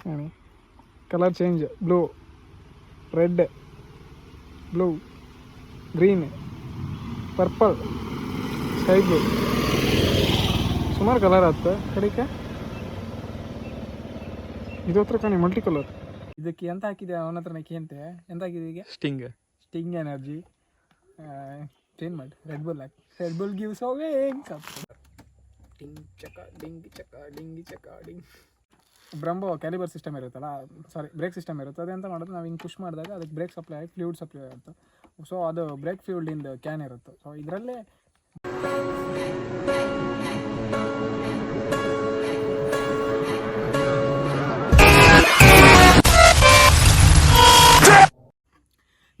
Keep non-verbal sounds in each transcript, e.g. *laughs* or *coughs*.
ಹೇಳಿ colour change blue red blue green purple sky blue ಸುಮಾರು colour ಆಯ್ತು ಕಡಿಕೆ ಇದು ಹತ್ರ ಕಾಣಿ ಮಲ್ಟಿ ಕಲರ್ ಇದಕ್ಕೆ ಎಂತ ಹಾಕಿದೆ ಅವನ ಹತ್ರನೇ ಕೇಂತೆ ಎಂತ ಹಾಕಿದೆ ಈಗ ಸ್ಟಿಂಗ್ ಸ್ಟಿಂಗ್ ಎನರ್ಜಿ ಚೇಂಜ್ ಮಾಡಿ ರೆಡ್ ಬುಲ್ ಹಾಕಿ ರೆಡ್ ಬುಲ್ ಗಿವ್ಸ್ ಅವೇ ಡಿಂಗ್ ಚಕ ಡಿಂಗ್ ಚಕ ಡಿಂಗ್ ಚಕ ಡಿಂಗ್ ಬ್ರಂಬೋ ಕ್ಯಾಲಿಬರ್ ಸಿಸ್ಟಮ್ ಇರುತ್ತಲ್ಲ ಸಾರಿ ಬ್ರೇಕ್ ಸಿಸ್ಟಮ್ ಇರುತ್ತೆ. ಅದೆಂತ ಮಾಡೋದು ನಾವು ಹಿಂಗೆ ಪುಷ್ ಮಾಡಿದಾಗ ಅದಕ್ಕೆ ಬ್ರೇಕ್ ಸಪ್ಲೈ ಆಗಿ ಫ್ಲೂಯಿಡ್ ಸಪ್ಲೈ ಆಗುತ್ತೆ. ಸೊ ಅದು ಬ್ರೇಕ್ ಫ್ಯೂಲ್ಡಿಂದ ಕ್ಯಾನ್ ಇರುತ್ತೆ. ಸೊ ಇದರಲ್ಲೇ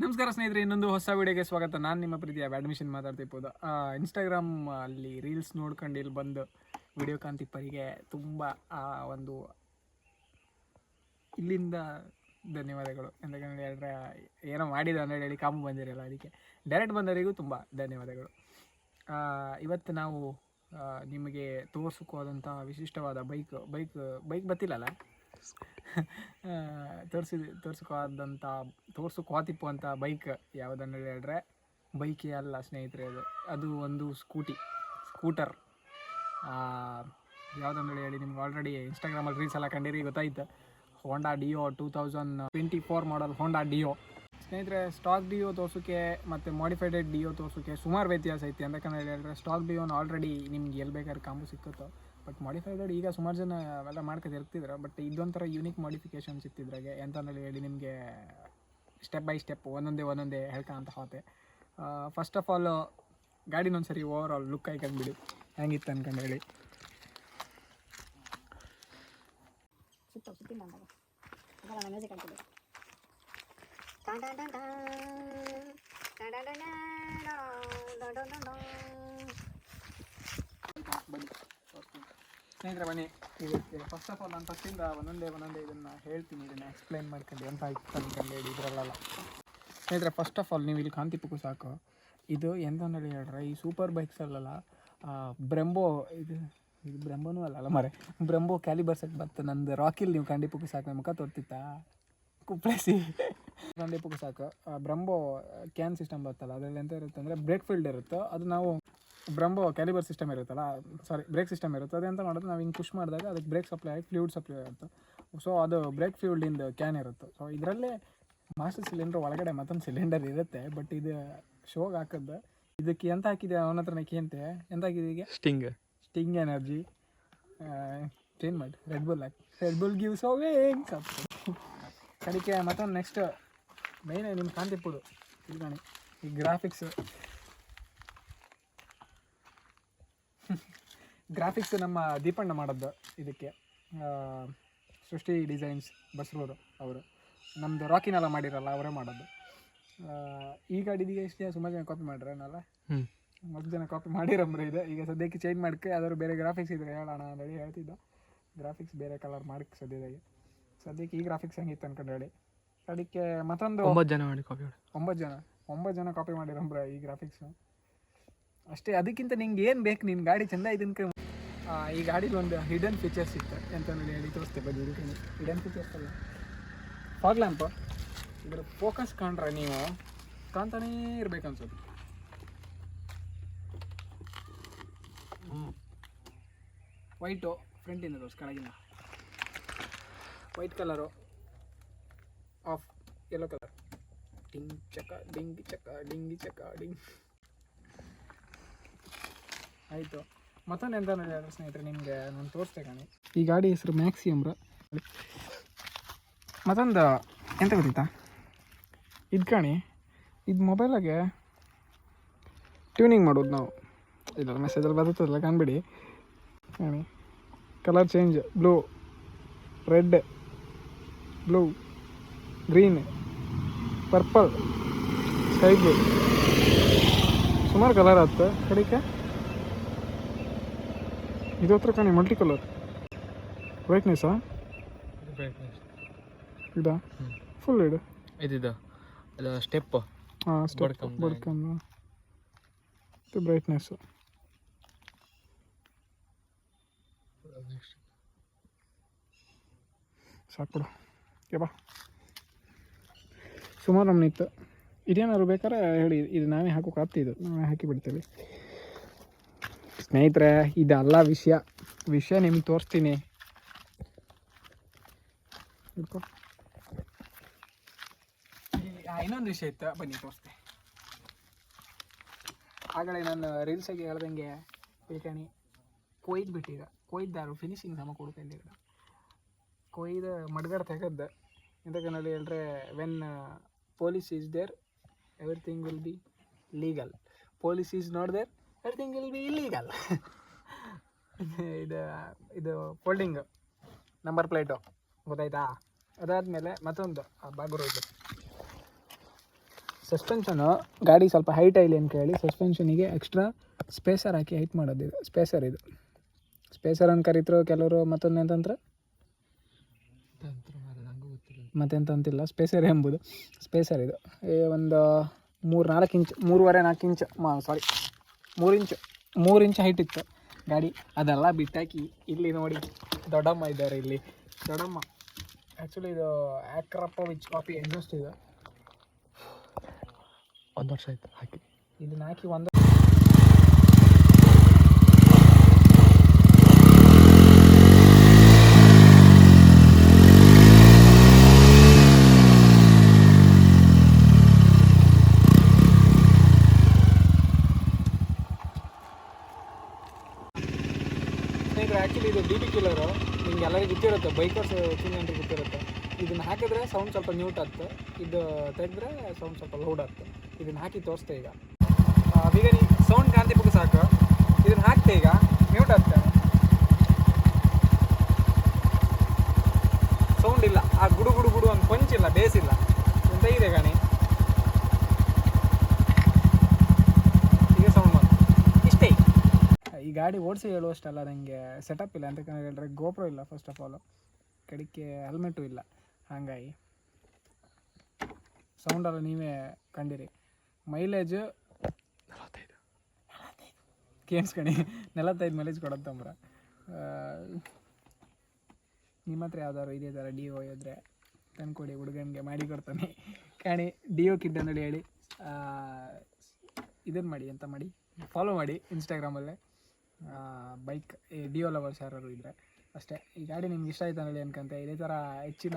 ನಮಸ್ಕಾರ ಸ್ನೇಹಿತರೆ, ಇನ್ನೊಂದು ಹೊಸ ವಿಡಿಯೋಗೆ ಸ್ವಾಗತ. ನಾನು ನಿಮ್ಮ ಪ್ರೀತಿಯ ಬ್ಯಾಡ್ಮಿಷನ್ ಮಾತಾಡ್ತಿರ್ಬೋದು ಇನ್ಸ್ಟಾಗ್ರಾಮ್ ಅಲ್ಲಿ ರೀಲ್ಸ್ ನೋಡ್ಕೊಂಡು ಇಲ್ಲಿ ಬಂದು ವಿಡಿಯೋ ಕಾಂತಿಪ್ಪರಿಗೆ ತುಂಬ ಒಂದು ಇಲ್ಲಿಂದ ಧನ್ಯವಾದಗಳು. ಎಂತಂದ್ರೆ ಹೇಳಿದ್ರೆ, ಏನೋ ಮಾಡಿದ ಅಂದರೆ ಹೇಳಿ ಕಾಮು ಬಂದಿರಲ್ಲ ಅದಕ್ಕೆ. ಡೈರೆಕ್ಟ್ ಬಂದವರಿಗೂ ತುಂಬ ಧನ್ಯವಾದಗಳು. ಇವತ್ತು ನಾವು ನಿಮಗೆ ತೋರಿಸೋದಂಥ ವಿಶಿಷ್ಟವಾದ ಬೈಕ್ ಬೈಕ್ ಬೈಕ್ ಬತ್ತಿಲ್ಲಲ್ಲ ತೋರಿಸಿ ತೋರ್ಸೋಕಾದಂಥ ತೋರ್ಸೋಕಾತಿಪ್ಪು ಅಂತ ಬೈಕ್ ಯಾವುದನ್ನು ಹೇಳಿದ್ರೆ, ಬೈಕೇ ಅಲ್ಲ ಸ್ನೇಹಿತರೆ ಅದು. ಅದು ಒಂದು ಸ್ಕೂಟಿ, ಸ್ಕೂಟರ್. ಯಾವುದಂದ್ರೆ ಹೇಳಿ ನಿಮ್ಗೆ ಆಲ್ರೆಡಿ ಇನ್ಸ್ಟಾಗ್ರಾಮಲ್ಲಿ ರೀಲ್ಸ್ ಎಲ್ಲ ಕಂಡಿರಿ, ಗೊತ್ತಾಯ್ತು? Honda Dio two thousand twenty four model Honda Dio ಸ್ನೇಹಿತರೆ ಸ್ಟಾಕ್ ಡಿಯೋ ತೋರ್ಸೋಕ್ಕೆ ಮತ್ತು ಮಾಡಿಫೈಡೆಡ್ ಡಿಯೋ ತೋರ್ಸೋಕ್ಕೆ ಸುಮಾರು ವ್ಯತ್ಯಾಸ ಐತಿ. ಅಂತಕಂದ್ರೆ ಹೇಳಿದ್ರೆ ಸ್ಟಾಕ್ ಡಿಯೋನ ಆಲ್ರೆಡಿ ನಿಮ್ಗೆ ಎಲ್ಲಿ ಬೇಕಾದ್ರೆ ಕಾಂಬು ಸಿಕ್ಕುತ್ತೋ. ಬಟ್ ಮಾಡಿಫೈಡೆಡ್ ಈಗ ಸುಮಾರು ಜನ ಅವೆಲ್ಲ ಮಾಡ್ಕೊಂಡು ಇರ್ತಿದ್ರು. ಬಟ್ ಇದೊಂಥರ ಯೂನಿಕ್ ಮಾಡಿಫಿಕೇಶನ್ಸ್ ಇತ್ತಿದ್ರಾಗೆ ಎಂತಂದ್ರೆ ಹೇಳಿ ನಿಮಗೆ ಸ್ಟೆಪ್ ಬೈ ಸ್ಟೆಪ್ ಒಂದೊಂದೇ ಒಂದೊಂದೇ ಹೇಳ್ಕೊಂತ ಹೋತೆ ಫಸ್ಟ್ ಆಫ್ ಆಲ್ ಗಾಡಿನ ಒಂದ್ಸರಿ ಓವರ್ ಆಲ್ ಲುಕ್ ಬಿಡಿ ಹೆಂಗಿತ್ತು ಅನ್ಕೊಂಡು ಹೇಳಿ. ಟಾನ್ ಟಾನ್ ಟಾನ್ ಟಾನ್ ಮ್ಯೂಸಿಕ್ ಬನ್ನಿ ಸ್ನೇಹಿತರೆ, ಬನ್ನಿ. ಇದಕ್ಕೆ ಫಸ್ಟ್ ಆಫ್ ಆಲ್ ನಾನು ಫಸ್ಟಿಂದ ಒಂದೊಂದೇ ಒಂದೊಂದೇ ಇದನ್ನು ಹೇಳ್ತೀನಿ. ಇದನ್ನು ಎಕ್ಸ್ಪ್ಲೈನ್ ಮಾಡ್ಕೊಂಡು ಅಂತ ಆಯ್ತು ಅನ್ಕೊಂಡು ಹೇಳಿ ಇದರಲ್ಲೆಲ್ಲ. ಸ್ನೇಹಿತರೆ ಫಸ್ಟ್ ಆಫ್ ಆಲ್ ನೀವು ಇಲ್ಲಿ ಕಾಂತಿಪಕ್ಕೂ ಸಾಕು. ಇದು ಎಂತ ಹೇಳಿ ಹೇಳ್ರೆ ಈ ಸೂಪರ್ ಬೈಕ್ಸಲ್ಲೆಲ್ಲ ಬ್ರೆಂಬೋ ಇದು ಇದು ಬ್ರಹ್ಮನೂ ಅಲ್ಲ ಅಲ್ಲ ಮರೆ ಕ್ಯಾಲಿ ಕ್ಯಾಲಿಬರ್ಸಕ್ಕೆ ಬರ್ತದೆ ನಂದು ರಾಕಿಲ್ ನೀವು ಕಂಡಿಪಕ್ಕೂ ಸಾಕು ನಮ್ಮ ಮುಖ ತೋರ್ತಿತ್ತಾ? ಕಂಡಿ ಕಂಡಿಪಕ್ಕೂ ಸಾಕು. ಬ್ರಂಬೋ ಕ್ಯಾನ್ ಸಿಸ್ಟಮ್ ಬರ್ತಲ್ಲ ಅದರಲ್ಲಿ ಎಂತ ಇರುತ್ತೆ ಅಂದರೆ ಬ್ರೇಕ್ ಫೀಲ್ಡ್ ಇರುತ್ತೋ. ಅದು ನಾವು ಬ್ರಂಬೋ ಕ್ಯಾಲಿಬರ್ ಸಿಸ್ಟಮ್ ಇರುತ್ತಲ್ಲ ಸಾರಿ ಬ್ರೇಕ್ ಸಿಸ್ಟಮ್ ಇರುತ್ತೆ. ಅದೆಂತ ಮಾಡೋದು ನಾವು ಹಿಂಗೆ ಪುಷ್ ಮಾಡಿದಾಗ ಅದಕ್ಕೆ ಬ್ರೇಕ್ ಸಪ್ಲೈ ಆಗಿ ಫ್ಲೂಯಿಡ್ ಸಪ್ಲೈ ಆಗುತ್ತೆ. ಸೊ ಅದು ಬ್ರೇಕ್ ಫ್ಯೂಲ್ಡಿಂದ ಕ್ಯಾನ್ ಇರುತ್ತೆ. ಸೊ ಇದರಲ್ಲೇ ಮಾಸ್ಟರ್ ಸಿಲಿಂಡರ್ ಒಳಗಡೆ ಮತ್ತೊಂದು ಸಿಲಿಂಡರ್ ಇರುತ್ತೆ ಬಟ್ ಇದು ಶೋಗೆ ಹಾಕದ್ದು ಇದಕ್ಕೆ ಎಂತ ಹಾಕಿದೆ, ಅವನ ಹತ್ರನೇ ಕೇಂತೆ ಎಂತ ಹಾಕಿದೆ ಈಗ? ಸ್ಟಿಂಗ್ ಸ್ಟಿಂಗ್ ಎನರ್ಜಿ ಚೇಂಜ್ ಮಾಡಿ ರೆಡ್ ಬುಲ್ ಹಾಕಿ. ರೆಡ್ ಬುಲ್ ಗಿವ್ಸ್ ಕಪ್ ಅದಕ್ಕೆ ಮತ್ತೊಂದು ನೆಕ್ಸ್ಟ್ ಮೈನ್ ನಿಮ್ಮ ಕಾಂತಿ ಪುಡು ಇಲ್ಲಿ ಈ ಗ್ರಾಫಿಕ್ಸ್ ಗ್ರಾಫಿಕ್ಸ್ *laughs* ನಮ್ಮ ದೀಪಣ್ಣ ಮಾಡೋದು ಇದಕ್ಕೆ. ಸೃಷ್ಟಿ ಡಿಸೈನ್ಸ್ ಬಸ್ರೂರು ಅವರು. ನಮ್ಮದು ರಾಕಿನೆಲ್ಲ ಮಾಡಿರಲ್ಲ, ಅವರೇ ಮಾಡೋದು. ಈಗ ಗಾಡಿದಿಗೆ ಜನ ಸುಮಾರು ಜನ ಕಾಪಿ ಮಾಡ್ರೇನಲ್ಲ ಹ್ಞೂ ಜನ ಕಾಪಿ ಮಾಡಿರಂಬ್ರೆ ಇದೆ. ಈಗ ಸದ್ಯಕ್ಕೆ ಚೇಂಜ್ ಮಾಡ್ಕೆ ಯಾವ್ದಾದ್ರು ಬೇರೆ ಗ್ರಾಫಿಕ್ಸ್ ಇದ್ರೆ ಹೇಳೋಣ ಅಂತೇಳಿ ಹೇಳ್ತಿದ್ದ. ಗ್ರಾಫಿಕ್ಸ್ ಬೇರೆ ಕಲರ್ ಮಾಡಕ್ಕೆ ಸದ್ಯದಾಗೆ. ಸದ್ಯಕ್ಕೆ ಈ ಗ್ರಾಫಿಕ್ಸ್ ಹೆಂಗಿತ್ತು ಅನ್ಕೊಂಡು ಹೇಳಿ. ಅದಕ್ಕೆ ಮತ್ತೊಂದು ಒಂಬತ್ತು ಜನ ಮಾಡಿ ಕಾಪಿ ಒಂಬತ್ತು ಜನ. ಒಂಬತ್ತು ಜನ ಕಾಪಿ ಮಾಡಿರಂಬ್ರೆ ಈ ಗ್ರಾಫಿಕ್ಸ್ ಅಷ್ಟೇ ಅದಕ್ಕಿಂತ ನಿಂಗೆ ಏನು ಬೇಕು ನಿನ್ನ ಗಾಡಿ ಚೆಂದ ಇದನ್ಕ ಈ ಗಾಡಿಲಿ ಒಂದು ಹಿಡನ್ ಫೀಚರ್ಸ್ ಇತ್ತು ಎಂತಂದ್ರೆ ಹೇಳಿ ತೋರಿಸ್ತೇವೆ ಬನ್ನಿ ಇದಕ್ಕೆ ಹಿಡನ್ ಫೀಚರ್ಸ್ ಅಲ್ಲ. ಫಾಗ್ ಲ್ಯಾಂಪ್ ಇದ್ರ ಫೋಕಸ್ ಕಂಡ್ರೆ ನೀವು ಕಾಣ್ತಾನೇ ಇರ್ಬೇಕು ಅನ್ಸೋದು ವೈಟು ಫ್ರಂಟಿಂದ ತೋರಿಸ್ ಕೆಳಗಿನ white colour of yellow colour ding ಚಕ ಡಿಂಗ್ ಚಕ ಡಿಂಗಿ ಚಕ ಡಿಂಗ್ ಆಯಿತು. ಮತ್ತೊಂದು ಎಂತ ನೋಡಿ ಸ್ನೇಹಿತರೆ, ನಿಮಗೆ ನಾನು ತೋರಿಸ್ತೆ ಕಾಣಿ. ಈ ಗಾಡಿ ಹೆಸರು ಮ್ಯಾಕ್ಸಿಯಮ್ರ ಮತ್ತೊಂದು, ಎಂತ ಗೊತ್ತಿತ್ತಾ ಇದು ಕಾಣಿ, ಇದು ಮೊಬೈಲಾಗೆ ಟ್ಯೂನಿಂಗ್ ಮಾಡೋದು ನಾವು. ಇಲ್ಲ ಮೆಸೇಜಲ್ಲಿ ಬರ್ತದಲ್ಲ ಕಾಣ್ಬಿಡಿ. ಕಾಣಿ colour change blue red blue green purple sky blue ಸುಮಾರು ಕಲರ್ ಆಯ್ತು ಕಡಿಕೆ. ಇದು ಹತ್ರ ಕಾಣಿ ಮಲ್ಟಿ ಕಲರ್ ಬ್ರೈಟ್ನೆಸ್ಸಾ ಇದಾ ಫುಲ್ ಇಡು ಇದಿದು ಅದು ಸ್ಟೆಪ್ ಹಾಂ ಸ್ಟೆಪ್ ಇದು ಬ್ರೈಟ್ನೆಸ್ಸು ಸಾಕು ಬಾ. ಸುಮಾರು ನಮ್ಗೆ ಇತ್ತು. ಇದೇನಾದ್ರು ಬೇಕಾದ್ರೆ ಹೇಳಿ, ಇದು ನಾವೇ ಹಾಕೋಕೆ ಇದು. ನಾವೇ ಹಾಕಿ ಬಿಡ್ತೀವಿ. ಸ್ನೇಹಿತರೆ, ಇದೆಲ್ಲ ವಿಷಯ. ವಿಷಯ ನಿಮ್ಗೆ ತೋರಿಸ್ತೀನಿ. ಇನ್ನೊಂದು ವಿಷಯ ಇತ್ತು. ಬನ್ನಿ ತೋರಿಸ್ತೆ ಆಗಲೇ ನಾನು ರೀಲ್ಸಾಗಿ ಹೇಳ್ದಂಗೆ ತಿಳ್ಕಣಿ ಕೊಯ್ದು ಬಿಟ್ಟಿದ ಕೊಯ್ದಾರು ಫಿನಿಶಿಂಗ್ ಸಮ ಕೊಡ್ತೇನೆ ಈಗ. ಕೊಯ್ದು ಮಡ್ಗಡ್ ತೆಗೆದ್ದು. ಎಂತಕನಲ್ಲಿ ಹೇಳ್ರೆ when police is there everything will be legal police is not there everything will be illegal ಇದು ಇದು ಫೋಲ್ಡಿಂಗ್ ನಂಬರ್ ಪ್ಲೇಟು ಗೊತ್ತಾಯ್ತಾ? ಅದಾದಮೇಲೆ ಮತ್ತೊಂದು ಬಾಗುರು ಇದು. ಸಸ್ಪೆನ್ಷನು ಗಾಡಿ ಸ್ವಲ್ಪ ಹೈಟ್ ಆಗಲಿ ಅಂತ ಹೇಳಿ ಸಸ್ಪೆನ್ಷನಿಗೆ ಎಕ್ಸ್ಟ್ರಾ ಸ್ಪೇಸರ್ ಹಾಕಿ ಹೈಟ್ ಮಾಡೋದು ಸ್ಪೇಸರ್ ಇದು. ಸ್ಪೇಸರ್ ಅಂತ ಕರೀತರು ಕೆಲವರು ಮತ್ತೊಂದು ಎಂತಂದ್ರೆ ಮತ್ತೆಂತಂತಿಲ್ಲ ಸ್ಪೇಸರ್ ಎಂಬುದು. ಸ್ಪೇಸರ್ ಇದು. ಒಂದು ಮೂರು ನಾಲ್ಕು ಇಂಚ್ ಮೂರುವರೆ ನಾಲ್ಕು ಇಂಚ್ ಮಾ ಸಾರಿ ಮೂರು ಇಂಚು ಮೂರು ಇಂಚ್ ಹೈಟ್ ಇತ್ತು. ಗಾಡಿ ಅದೆಲ್ಲ ಬಿಟ್ಟಾಕಿ ಇಲ್ಲಿ ನೋಡಿ ದೊಡ್ಡಮ್ಮ ಇದ್ದಾರೆ ಇಲ್ಲಿ. ದೊಡ್ಡಮ್ಮ. ಆ್ಯಕ್ಚುಲಿ ಇದು ಆ್ಯಕ್ರಪ್ಪ ವಿಚ್ ಕಾಪಿ ಎಕ್ಸಾಸ್ಟ್ ಇದು. ಒಂದು ವರ್ಷ ಆಯಿತು ಹಾಕಿ. ಇದನ್ನ ಹಾಕಿ ಒಂದು ಸ್ನೇಹಿತರೆ ಆ್ಯಕ್ಚುಲಿ ಇದು ಡಿ ಬಿ ಕಿಲ್ಲರು ನಿಮ್ಗೆ ಎಲ್ಲರಿಗೂ ಗೊತ್ತಿರುತ್ತೆ ಬೈಕರ್ಸ್ ಜನರಿಗೆ ಗೊತ್ತಿರುತ್ತೆ. ಇದನ್ನ ಹಾಕಿದ್ರೆ ಸೌಂಡ್ ಸ್ವಲ್ಪ ಮ್ಯೂಟ್ ಆಗ್ತದೆ ಇದು ತೆಗೆದ್ರೆ ಸೌಂಡ್ ಸ್ವಲ್ಪ ಲೌಡ್ ಆಗ್ತದೆ ಇದನ್ನ ಹಾಕಿ ತೋರಿಸ್ತೆ ಈಗ. ಈಗ ನೀವು ಸೌಂಡ್ ಕಾಂತಿ ಬುಕ್ ಸಾಕು. ಇದನ್ನ ಹಾಕ್ತೆ ಈಗ. ಮ್ಯೂಟ್ ಆಗ್ತದೆ ಸೌಂಡ್ ಇಲ್ಲ. ಆ ಗುಡು ಗುಡು ಗುಡು ಅಂತ ಪಂಚ್ ಇಲ್ಲ, ಬೇಸ್ ಇಲ್ಲ. ಎಂತ ಇದೆ ಗಾಣಿ ಈಗ ಸೌಂಡ್ ಬಂತು ಇಷ್ಟೇ ಈ ಗಾಡಿ ಓಡಿಸಿ ಹೇಳುವಷ್ಟಲ್ಲ ನನಗೆ ಸೆಟಪ್ ಇಲ್ಲ. ಅಂತ ಹೇಳಿದ್ರೆ ಗೋಪ್ರೋ ಇಲ್ಲ ಫಸ್ಟ್ ಆಫ್ ಆಲು ಕಡಿಕೆ ಹೆಲ್ಮೆಟು ಇಲ್ಲ. ಹಾಗಾಗಿ ಸೌಂಡೆಲ್ಲ ನೀವೇ ಕಂಡಿರಿ. ಮೈಲೇಜು ನಲವತ್ತೈದು. ಕೇಳಿಸ್ಕಣಿ. ನಲವತ್ತೈದು ಮೈಲೇಜ್ ಕೊಡತ್ತಂಬ್ರ ನಿಮ್ಮ ಹತ್ರ ಯಾವ್ದಾದ್ರು ಇದೇ ಥರ ಡಿ ಒ ಇದ್ದರೆ ತಂದ್ಕೊಡಿ ಹುಡುಗನಿಗೆ ಮಾಡಿ ಕೊಡ್ತಾನೆ. ಕಾಣಿ ಡಿ ಒ ಕಿಡ್ ಅನ್ನೋದು ಹೇಳಿ. ಇದನ್ನು ಮಾಡಿ ಅಂತ ಮಾಡಿ? ಫಾಲೋ ಮಾಡಿ ಇನ್ಸ್ಟಾಗ್ರಾಮಲ್ಲೇ ಬೈಕ್ ಡಿಯೋ ಲವರ್ಸ್ ಯಾರು ಇದ್ದರೆ ಅಷ್ಟೇ. ಈ ಗಾಡಿ ನಿಮ್ಗೆ ಇಷ್ಟ ಆಯ್ತು ಅನ್ನೋದು ಅನ್ಕಂತೆ ಇದೇ ಥರ ಹೆಚ್ಚಿನ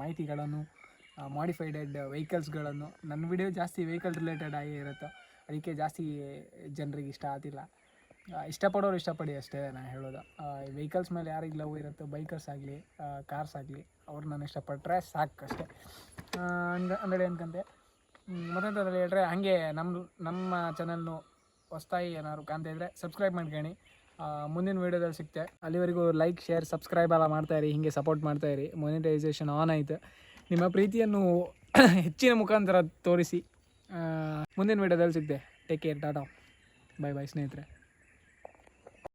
ಮಾಹಿತಿಗಳನ್ನು ಮಾಡಿಫೈಡೆಡ್ ವೆಹಿಕಲ್ಸ್ಗಳನ್ನು ನನ್ನ ವಿಡಿಯೋ ಜಾಸ್ತಿ ವೆಹಿಕಲ್ ರಿಲೇಟೆಡ್ ಆಗಿ ಇರುತ್ತೆ, ಅದಕ್ಕೆ ಜಾಸ್ತಿ ಜನರಿಗೆ ಇಷ್ಟ ಆಗ್ತಿಲ್ಲ. ಇಷ್ಟಪಡೋರು ಇಷ್ಟಪಡಿ ಅಷ್ಟೇ ನಾನು ಹೇಳೋದು. ವೆಹಿಕಲ್ಸ್ ಮೇಲೆ ಯಾರಿಗೆ ಲವ್ ಇರುತ್ತೋ ಬೈಕರ್ಸ್ ಆಗಲಿ ಕಾರ್ಸ್ ಆಗಲಿ, ಅವ್ರು ನಾನು ಇಷ್ಟಪಟ್ಟರೆ ಸಾಕು ಅಷ್ಟೇ. ಹಂಗೆ ಅಂದರೆ ಅಂದೇಳಿ ಅನ್ಕಂತೆ ಹೇಳಿದ್ರೆ, ಹಾಗೆ ನಮ್ಮ ನಮ್ಮ ಚಾನಲ್ನು ಹೊಸ್ತಾಗಿ ಏನಾದ್ರು ಕಾಣ್ತಾ ಇದ್ದರೆ ಸಬ್ಸ್ಕ್ರೈಬ್ ಮಾಡ್ಕೊಳ್ಳಿ ಮುಂದಿನ ವೀಡಿಯೋದಲ್ಲಿ ಸಿಗ್ತೆ. ಅಲ್ಲಿವರೆಗೂ ಲೈಕ್ ಶೇರ್ ಸಬ್ಸ್ಕ್ರೈಬ್ ಎಲ್ಲ ಮಾಡ್ತಾಯಿರಿ ಹೀಗೆ ಸಪೋರ್ಟ್ ಮಾಡ್ತಾಯಿರಿ ಮೊನಿಟೈಸೇಷನ್ ಆನ್ ಆಯಿತು. ನಿಮ್ಮ ಪ್ರೀತಿಯನ್ನು *coughs* ಹೆಚ್ಚಿನ ಮುಖಾಂತರ ತೋರಿಸಿ. ಮುಂದಿನ ವೀಡಿಯೋದಲ್ಲಿ ಸಿಗ್ತೆ. Take care tata bye bye ಸ್ನೇಹಿತರೆ.